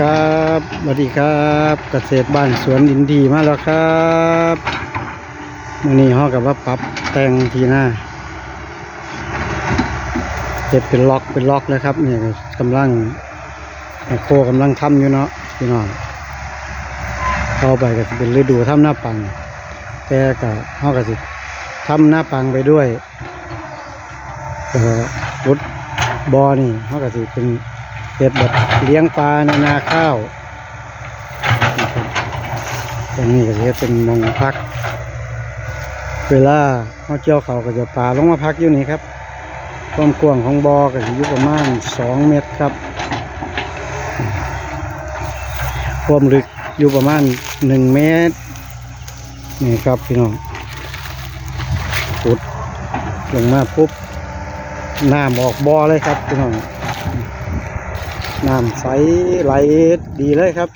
ครับสวัสดีครับเกษตรบ้านสวนอินดีมาแล้วครับวันนี้ห้อกับว่าปรับแต่งทีหน้าเจ็บเป็นล็อกเป็นล็อกเลยครับเนี่ยกำลังคโคกำลังทำอยู่เนาะพี่น้องเข้าไปก็จะเป็นฤดูทำหน้าปัง แต่ก็ห้อกับสิทำหน้าปังไปด้วยเอ่อรถบอนี่ห้อกับสิเป็น เฮ็ดแบบเลี้ยงปลาในนาข้าวตรงนี้ก็จะเป็นมองพัก เวลาเขาเกี่ยวเขาก็จะปลาลงมาพักอยู่นี่ครับความกว้างของบ่อก็อยู่ประมาณสองเมตรครับความลึกอยู่ประมาณหนึ่งเมตรนี่ครับพี่น้องขุดลงมาปุ๊บน้ำออกบ่อเลยครับพี่น้อง น้ำใสไหลดีเลยครับ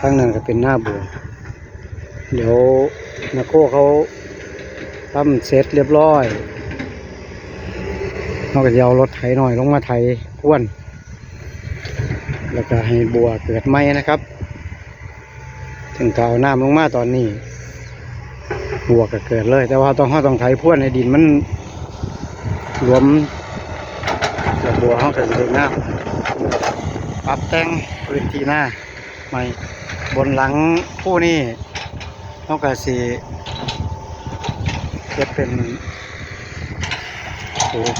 ทางนั้นก็เป็นหน้าบัวเดี๋ยวนาโคเขาทำเสร็จเรียบร้อยเขาก็จะเอารถไถหน่อยลงมาไถก้วน แล้วก็ให้บัวเกิดไหมนะครับ ถึงเก่าน้ำลงมาตอนนี้ บัวก็เกิดเลย แต่ว่าต้องห้าต้องไถพ่วนในดินมันรวม ดอกบัวเขาก็จะเดินหน้าปรับแต่งพื้นที่หน้าใหม่บนหลังผู้นี่เขาก็สีเก็บเป็นปลูก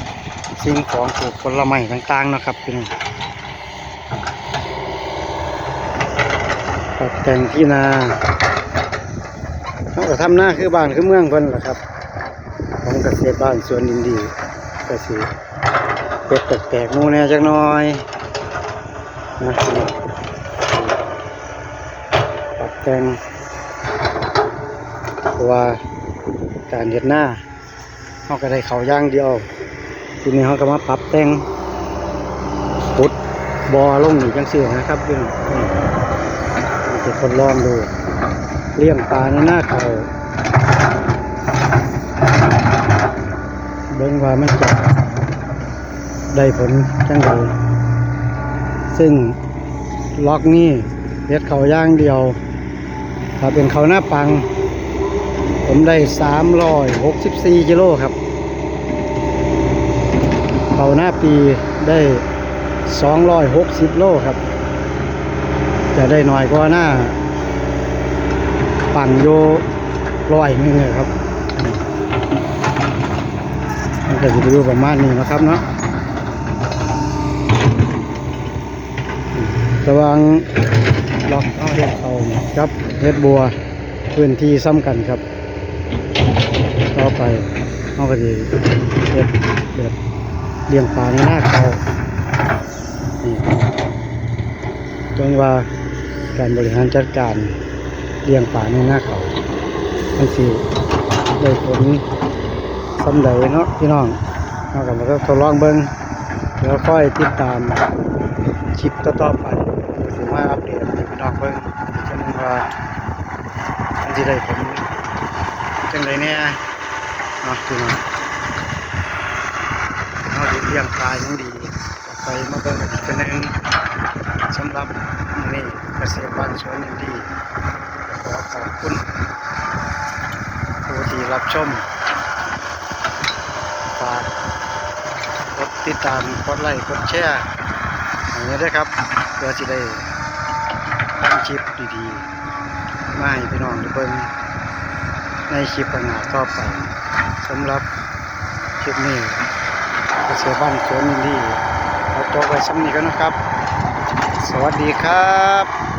สิ่งของปลูกผลไม้ต่างๆนะครับพี่น้องปรับแต่งที่นาเขาก็ทำหน้าคือบ้านคือเมืองเพิ่นแหละครับ ของเกษตรบ้านสวนดินดีเกษตร เป็ดแปลกๆหมูแน่จักหน่อยนะปรับแต่งเพราะว่าการเห็ดหน้าเขาก็ได้เขาย่างเดียว ทีนี้เขาก็มาปรับแต่งปุดบอลงนี่จังเสียนะครับเพื่อนจะทดลองดูเลี้ยงปลาในหน้าเขาเบิ่งว่ามันจะ ได้ผลจังไดซึ่งล็อกนี่เฮ็ดเขาย่างเดียว ถ้าเป็นเขาหน้าปัง ผมได้สามร้อยหกสิบสี่กิโลครับ เขาหน้าปีได้สองร้อยหกสิบโลครับ จะได้หน้อยกว่าหน้า ปังโยร้อยนึงเลยครับมันก็จะอยู่ประมาณนี้นะครับเนาะ ระวังล็อกเอาเห็ดเขากับเห็ดบัวพื้นที่ซ้ำกันครับ ต่อไปเขาก็จะเห็ดแบบเลี้ยงปลาในหน้าเขานี่จนว่าการบริหารจัดการเลี้ยงปลาในหน้าเขามันสิได้ผลสำเร็จเนาะพี่น้องเอากับมาทดลองเบิ้งแล้วค่อยติดตาม คลิปต่อๆไปสิมาอัปเดตให้พี่น้องเบิ่งอีกจังว่ามันสิได้ผลจังไดแน่เนาะพี่น้องเฮาสิเลี้ยงปลายังดีไปมาเบิ่งอีกเทื่อนึงสำหรับนี้เกษตรบ้านสวนยังดีขอขอบคุณผู้ที่รับชมฝากกดติดตามกดไลค์กดแชร์ นี้ด้วยครับเพื่อที่ได้ทำคลิปดีๆมาให้พี่น้องได้เบิ่งในคลิปปัญหาต่อไปสำหรับคลิปนี้เกษตรบ้านสวนนินดีเอาตัวไปสำนีกันนะครับ สวัสดีครับ